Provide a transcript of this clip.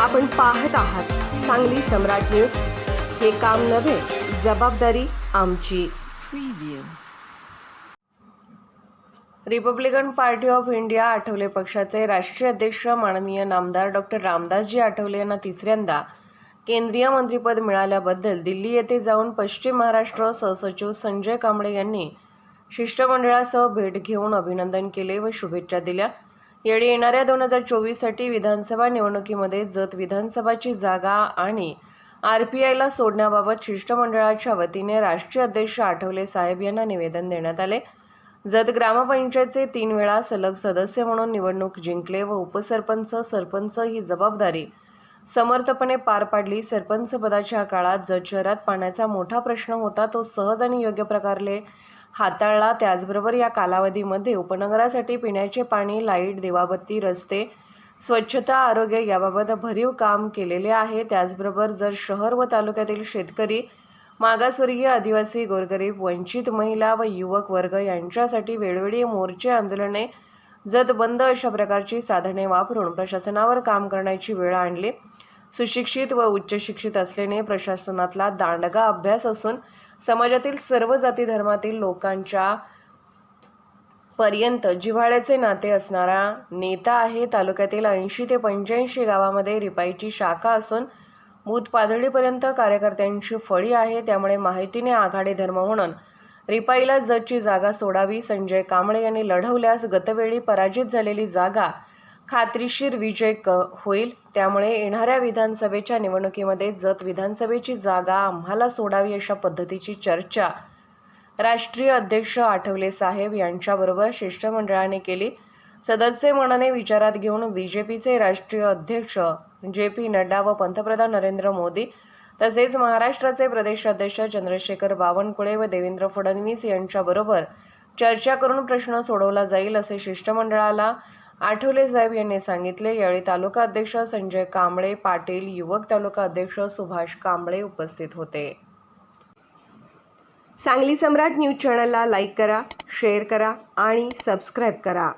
आपण पाहत आहात सांगली सम्राट न्यूज. हे काम नव्हे जबाबदारी आमची. Republican party of India Athawale पक्षाचे राष्ट्रीय अध्यक्ष माननीय नामदार डॉक्टर रामदासजी आठवले यांना तिसऱ्यांदा केंद्रीय मंत्रिपद मिळाल्याबद्दल दिल्ली येथे जाऊन पश्चिम महाराष्ट्र सहसचिव संजय कांबळे यांनी शिष्टमंडळासह भेट घेऊन अभिनंदन केले व शुभेच्छा दिल्या. यावेळी येणाऱ्या दोन हजार चोवीससाठी विधानसभा निवडणुकीमध्ये जत विधानसभाची जागा आणि आर पी आयला सोडण्याबाबत शिष्टमंडळाच्या वतीने राष्ट्रीय अध्यक्ष आठवले साहेब यांना निवेदन देण्यात आले. जत ग्रामपंचायतचे तीन वेळा सलग सदस्य म्हणून निवडणूक जिंकले व उपसरपंच सरपंच ही जबाबदारी समर्थपणे पार पाडली. सरपंच पदाच्या काळात जत शहरात पाण्याचा मोठा प्रश्न होता. तो सहज आणि योग्य प्रकारे हाताळला. त्याचबरोबर या कालावधीमध्ये उपनगरासाठी पिण्याचे पाणी लाइट दिवाबत्ती रस्ते स्वच्छता आरोग्य याबाबत भरीव काम केलेले आहे. त्याचबरोबर जर शहर व तालुक्यातील शेतकरी मागासवर्गीय आदिवासी गोरगरीब वंचित महिला व युवक वर्ग यांच्यासाठी वेळोवेळी मोर्चे आंदोलने जत बंद अशा प्रकारची साधने वापरून प्रशासनावर काम करण्याची वेळ आणली. सुशिक्षित व उच्च शिक्षित असल्याने प्रशासनातला दांडगा अभ्यास असून समाजातील सर्व जाती धर्मातील लोकांच्या पर्यंत जिव्हाळ्याचे नाते असणारा नेता आहे. तालुक्यातील ऐंशी ते पंच्याऐंशी गावामध्ये रिपाईची शाखा असून बूथ पातळीपर्यंत कार्यकर्त्यांची फळी आहे. त्यामुळे माहितीने आघाडी धर्म म्हणून रिपाईला जची जागा सोडावी. संजय कांबळे यांनी लढवल्यास गतवेळी पराजित झालेली जागा खात्रीशीर विजय क होईल. त्यामुळे येणाऱ्या विधानसभेच्या निवडणुकीमध्ये जत विधानसभेची जागा आम्हाला सोडावी अशा पद्धतीची चर्चा राष्ट्रीय अध्यक्ष आठवले साहेब यांच्याबरोबर शिष्टमंडळाने केली. सदस्य मनाने विचारात घेऊन बी जे पीचे राष्ट्रीय अध्यक्ष जे पी नड्डा व पंतप्रधान नरेंद्र मोदी तसेच महाराष्ट्राचे प्रदेशाध्यक्ष चंद्रशेखर बावनकुळे व देवेंद्र फडणवीस यांच्याबरोबर चर्चा करून प्रश्न सोडवला जाईल असे शिष्टमंडळाला आठवले साहेब यांनी सांगितले यावेळी तालुका अध्यक्ष संजय कांबळे पाटील युवक तालुका अध्यक्ष सुभाष कांबळे उपस्थित होते. सांगली सम्राट न्यूज चॅनलला लाईक करा शेअर करा आणि सबस्क्राईब करा.